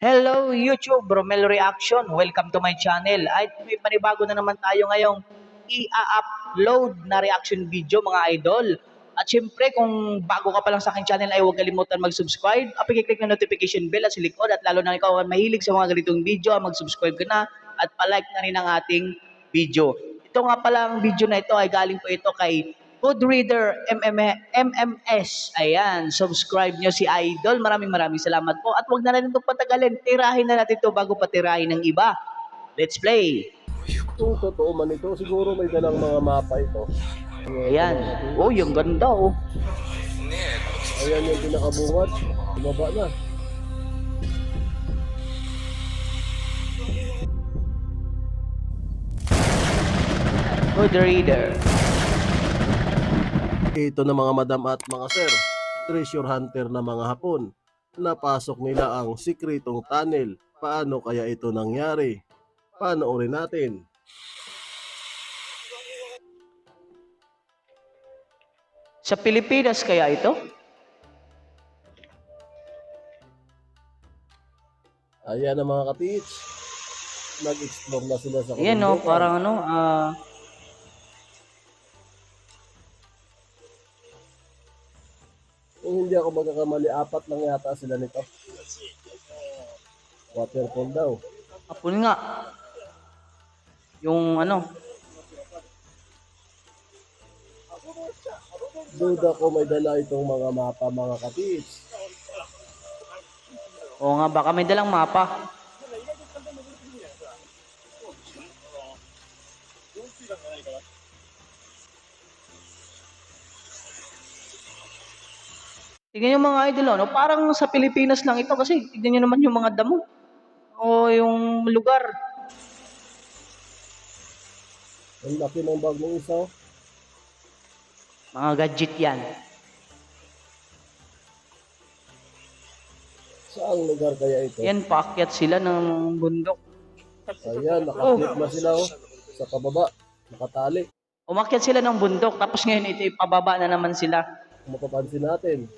Hello YouTube, Romel Reaction. Welcome to my channel. Ay, may panibago na naman tayo ngayong i-upload na reaction video mga idol. At syempre, kung bago ka pa lang sa aking channel ay huwag kalimutan mag-subscribe. At i-click na notification bell at sa likod. At lalo na ikaw ang mahilig sa mga ganitong video, mag-subscribe ka na at palike na rin ang ating video. Ito nga pala ang video na ito ay galing po ito kay Good Reader MM, MMS. Ayan, subscribe nyo si Idol. Maraming maraming salamat po. At wag na natin itong patagalin. Tirahin na natin ito bago patirahin ng iba. Let's play. Kung totoo man ito, siguro may dalang mga mapa ito. Ayan. Oh, yung ganda oh. Ayan yung pinakabungad. Bumaba na. Good Reader. Ito na mga madam at mga sir, treasure hunter na mga hapon. Napasok nila ang sikretong tunnel. Paano kaya ito nangyari? Panoorin natin. Sa Pilipinas kaya ito? Ayan ang mga katits. Nag-explore na sila sa Ayan oh, kabundukan. parang ano, ah... Kung hindi ako magkakamali, apat lang yata sila nito. Waterfall daw. Apun nga. Yung ano, Duda ko may dala itong mga mapa mga katits. o nga baka may dalang mapa. Tingnan yung mga idol, no? parang sa Pilipinas lang ito kasi tignan nyo naman yung mga damo. O yung lugar. Ang laki ng bag ng isa. Mga gadget yan. Saang lugar kaya ito? Yan, paakyat sila ng bundok. Ayan, nakakit na sila oh. Sa kababa, nakatali. Umakyat sila ng bundok, tapos ngayon ito ipababa na naman sila. Kung mapapansin natin.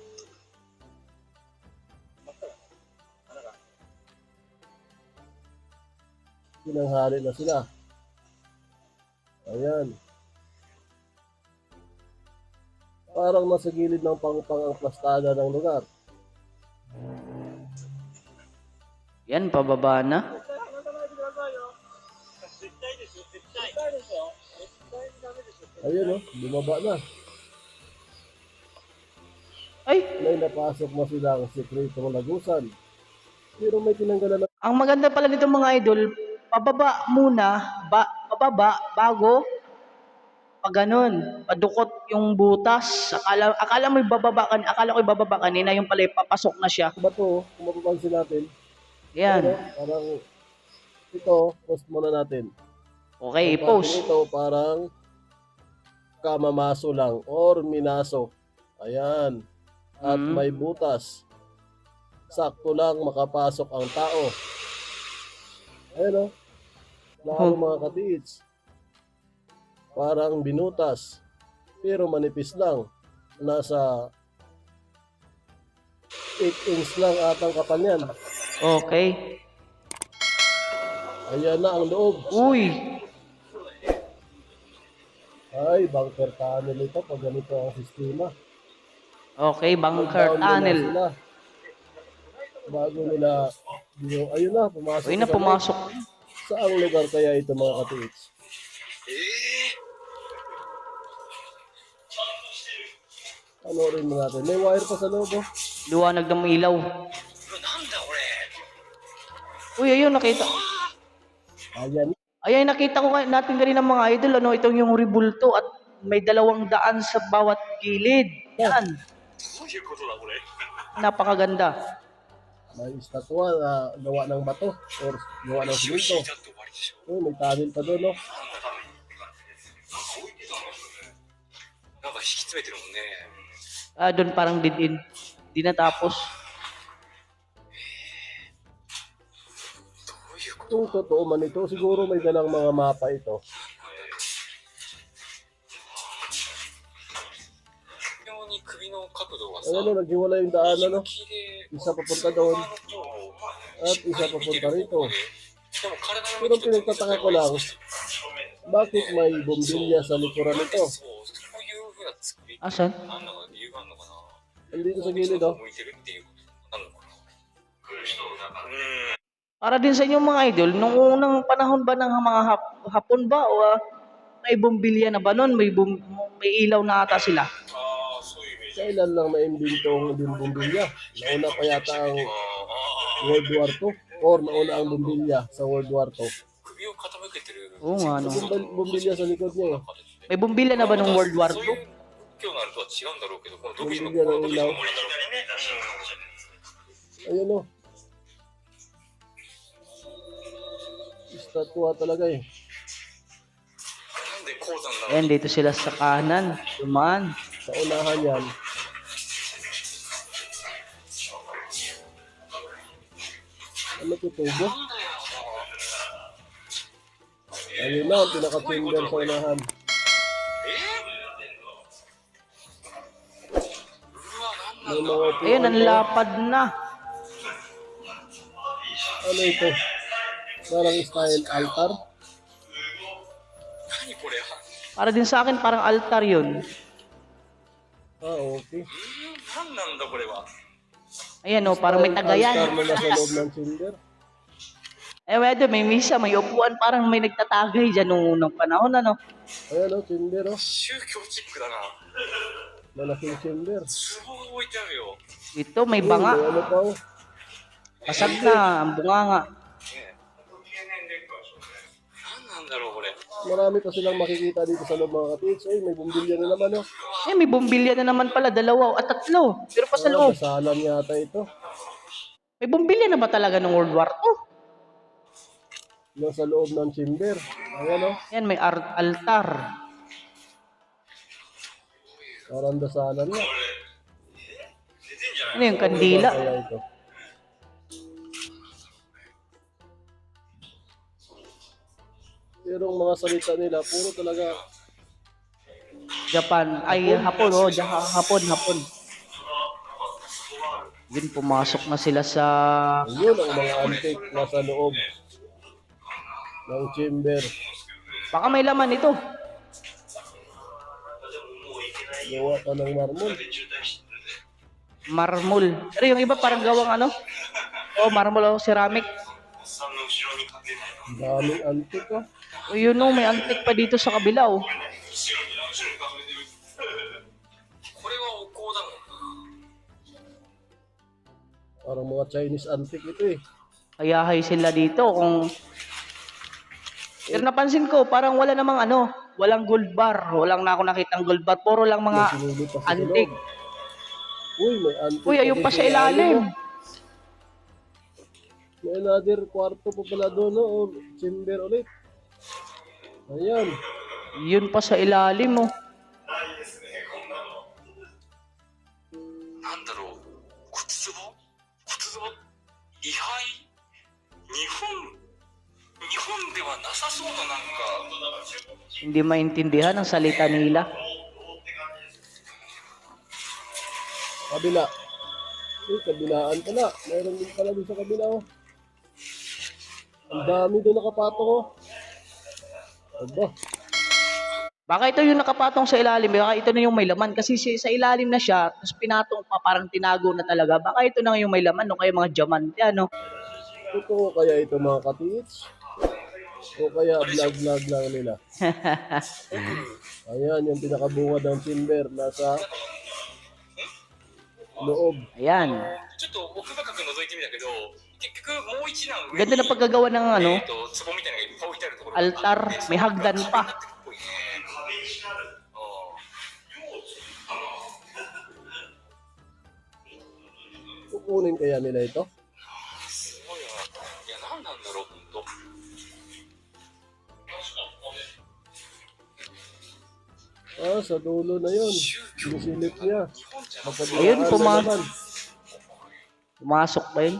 Pinanghali na sila. Ayan. Parang nasa gilid ng pangpang ang plastada ng lugar. Yan, pababa na. Ayun oh, bumaba na. Ay, May napasok na silang sikretong lagusan. Pero may tinanggalan na ang maganda pala nito mga idol, pababa muna, ba, pababa, bago, pag ganun, padukot yung butas. Akala, akala mo ibababa kan, akala ko ibababa kanina, yung pala papasok na siya. bato, kung mapapansin natin. Yan. Ano, parang ito, post muna natin. Okay, Ang post. Ito parang kamamaso lang or minaso. Ayan. At Mm. may butas. Sakto lang makapasok ang tao. Ayan o. Lalo mga katiits. Parang binutas. Pero manipis lang. Nasa 8 inch lang atang kapal yan. Okay. Ayan na ang loob. Uy, Ay, bunker tunnel ito pag ganito ang sistema. okay, bunker nila tunnel. sila. Bago nila, yung, ayun na, pumasok. Uy na pumasok. Saang lugar kaya ito mga katiits? Panoorin mo natin. May wire pa sa loob. Oh. Liwanag ng ilaw. Uy, ayun, nakita. Ayan. Ayan, nakita ko nga- natin kanina mga idol, ano, itong yung ribulto at may dalawang daan sa bawat gilid. Yan. Napakaganda may estatwa na gawa ng bato or gawa ng siminto. Oh, eh, may tunnel pa doon, no? Ah, doon parang din in. Di natapos. Kung totoo man ito, siguro may dalang mga mapa ito. に首の角度がさ、 Ay, ano, naghiwala yung daan, ano? 綺麗 Isa papunta doon. At isa papunta rito. でも体の Pero pinagtataka ko lang, bakit may bombilya sa likuran nito? そう、そういうふうな作り、 Asan? なんだか理由があるのかな。 Andito sa gilid oh. 向いてるっていうことなのかな。来る人だから。うん。 Para din sa inyo mga idol, nung unang panahon ba ng mga hap- hapon ba o ah, may bumbilya na ba nun? May, bum- may ilaw na ata sila. あ kailan lang naimbento ang din bombilya? Nauna pa yata ang World War II or nauna ang bombilya sa World War II. Oo nga, no. Bumbil, bumbilya sa likod niya. Eh. May bumbilya na ba nung World War II? Bumbilya ng ilaw. Ayun o. Estatwa talaga eh. Ayan, dito sila sa kanan. Tumaan. Sa unahan yan. tutubo. Ayun na, pinaka-tinder sa unahan. Ayun, ang lapad na. Ano ito? Parang style altar? Para din sa akin, parang altar yun. Ah, okay. Ayan o, oh, parang may tagayan. Altar mo na sa loob ng tinder? Eh, wedo, may misa, may upuan, parang may nagtatagay dyan nung unang panahon, ano? Ayan oh, chamber oh. 宗教チックだな Malaking chamber. 壺が置いてあるよ Ito, may Uy, banga. may ano pa oh. Pasag na, ang bunganga. ね何なんだろうこれ Marami pa silang makikita dito sa loob mga kapits. Ay, may bumbilya na naman oh. Eh, may bumbilya na naman pala, dalawa at tatlo. Pero pa sa Ah, loob. dasalan yata ito. May bumbilya na ba talaga ng World War II? Nasa loob ng chamber. Ayan oh. Yan, may ar- altar. Parang dasalan na. Ano yung kandila? Ano ba ito? Pero ang mga salita nila, puro talaga Japan. Ay, hapon, oh. Jaha- hapon, hapon. Yun, pumasok na sila sa... yun ang mga antik nasa loob ng chamber. Baka may laman ito. Gawa pa ng marmol. Marmol. Pero yung iba parang gawang ano? Oh, marmol o oh, ceramic. Daming antik oh. oh you oh, know, may antik pa dito sa kabila oh. Parang mga Chinese antique ito eh. Kayahay sila dito kung pero napansin ko, parang wala namang ano, walang gold bar. Walang na ako nakitang gold bar. Puro lang mga antik. Uy, may antik. Uy, ayun pa sa ilalim. May another kwarto pa pala doon, no? Or chamber ulit. Ayan. Yun pa sa ilalim, mo. Oh. Nandaro, kutsubo, kutsubo, ihay, nihon, 日本日本ではなさそうななんか Hindi maintindihan ang salita nila. Kabila. Uy, kabilaan pala. Mayroon din pala doon sa kabila, oh. Ang dami doon nakapatong, oh. Aba. Baka ito yung nakapatong sa ilalim, baka ito na yung may laman. Kasi si- sa ilalim na siya, tapos pinatong pa, parang tinago na talaga. Baka ito na yung may laman, no? Kaya mga diamante, ano? Totoo kaya ito mga katits? O kaya vlog-vlog lang nila. Ayan, yung pinakabungad ng timber. Nasa loob. Ayan. Ganda na paggagawa ng ano, altar, may hagdan pa. Kukunin kaya nila ito? Oh, sa dulo na yun. Silip niya. Magkabilaan Ayun, puma- Pumasok pa yun.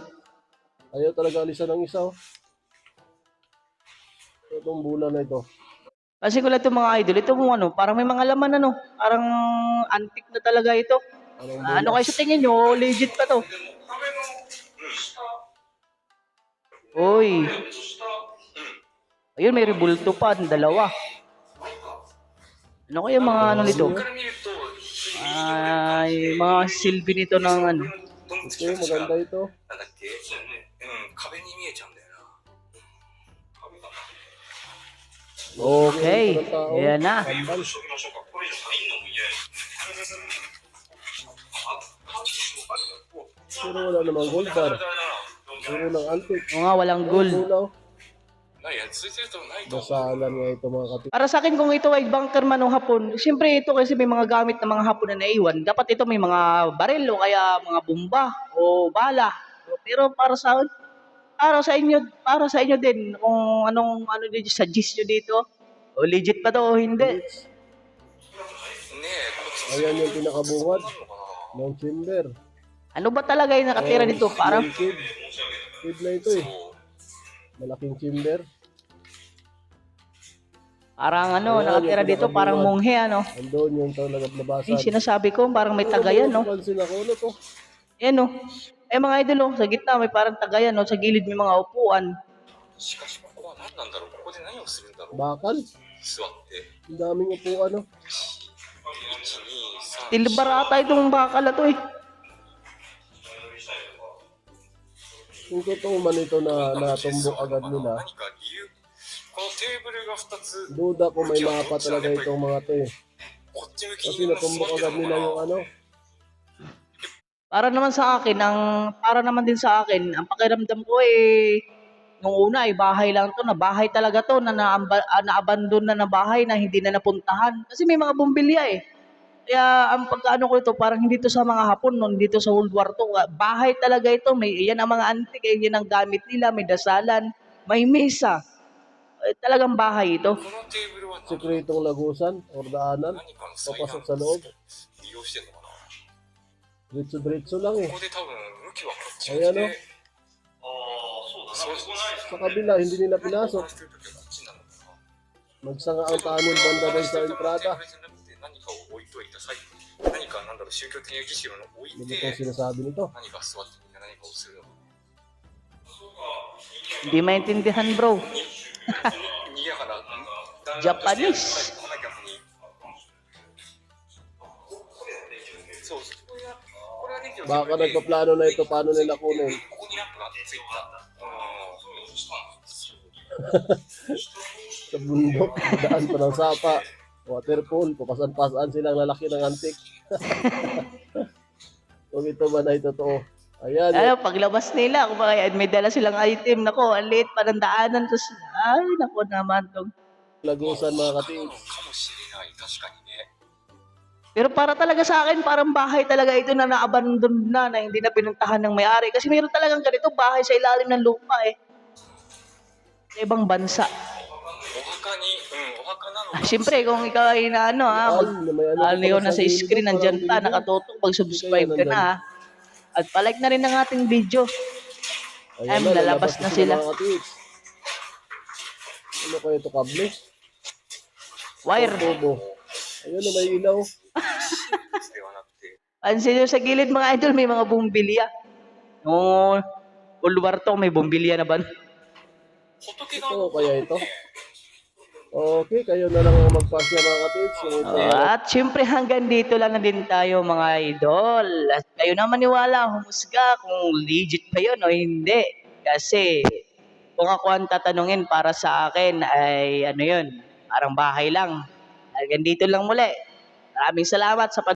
Ayaw talaga alisan ng isa. Oh. Itong bula na ito. Kasi ko lang mga idol, ito mo ano, parang may mga laman ano, parang antik na talaga ito. Anong? Ah, ano kayo sa tingin nyo? Legit pa to. Uy. Ayun, may rebulto pa, ang dalawa. Ano kaya mga ano nito? Ay, mga silbi nito ng ano. Ito, maganda ito. Okay, yan na. Pero wala namang gold bar. Puro ng antik. Oo nga, walang gold. Basta alam nga ito mga kapit. Para sa akin kung ito ay bunker man o hapon, siyempre ito kasi may mga gamit na mga hapon na naiwan. Dapat ito may mga baril o kaya mga bomba o bala. Pero para sa para sa inyo, para sa inyo din kung anong ano din suggest niyo dito. O legit pa to o hindi. Ayan yung pinakabungad ng timber. Ano ba talaga yung nakatira dito? Parang Kid na ito eh. Malaking timber. Parang ano, Ayan, nakatira dito, parang monghe, ano. Andun yung talagang nabasa. Yung sinasabi ko, parang may tagayan, no? Sila ano to? No? Eh, mga idol, no? sa gitna, may parang tagayan, no? Sa gilid, may mga upuan. Bakal? Ang daming upuan, no? Silbar ata itong bakal na to, eh. Kung totoo man ito na natumbok agad nila, Duda ko may mapa talaga itong mga to eh. Kasi natumbok agad nila yung ano. Para naman sa akin, ang para naman din sa akin, ang pakiramdam ko eh nung una ay eh, bahay lang to na bahay talaga to na naamba, ah, naabandon na na bahay na hindi na napuntahan kasi may mga bumbilya eh. Kaya ang pagkaano ko ito, parang hindi to sa mga Hapon noon, dito sa World War II. Ah, bahay talaga ito. May, yan ang mga antik, eh, yan ang gamit nila. May dasalan, may mesa. Eh, talagang bahay ito. Sikretong lagusan or daanan, papasok sa loob. Diretso-diretso lang eh. Ayan o. Sa kabila, hindi nila pinasok. Magsanga ang kanin banda rin sa entrada. Hindi ko sinasabi nito. Hindi maintindihan bro. Japanese. Baka nagpaplano na ito paano nila kunin. sa bundok, daan pa ng sapa, waterfall, papasan-pasaan silang lalaki ng antik. Kung ito ba na ay totoo. Ayan. Ano, paglabas nila, kung kaya may dala silang item, nako, ang late pa ng daanan ko sila. Ay, nako naman tong. Lagusan mga kating. Pero para talaga sa akin, parang bahay talaga ito na naabandon na, na hindi na pinuntahan ng may-ari. Kasi mayroon talagang ganito, bahay sa ilalim ng lupa eh. Sa ibang bansa. Ah, Siyempre, kung ikaw ay na ano, ah, ha, mag, ano, na sa screen, nandyan ta, nakatutok, pag-subscribe ka na, ha. Ah. At palike na rin ang ating video. Ayan Ayun, na, lalabas na sila. mga tweets. Ano kaya ito, kable? Wire. Bobo. Ayun may ilaw. Pansin nyo sa gilid mga idol, may mga bumbilya. Yung ulwarto, may bumbilya na ba? Ito kaya ito. Okay, kayo na lang ang magpasya mga ito ay At syempre hanggang dito lang na din tayo mga idol. At kayo na maniwala, humusga kung legit ba yun o hindi. Kasi kung ako ang tatanungin para sa akin ay ano yun, parang bahay lang. Hanggang dito lang muli. Maraming salamat sa pan-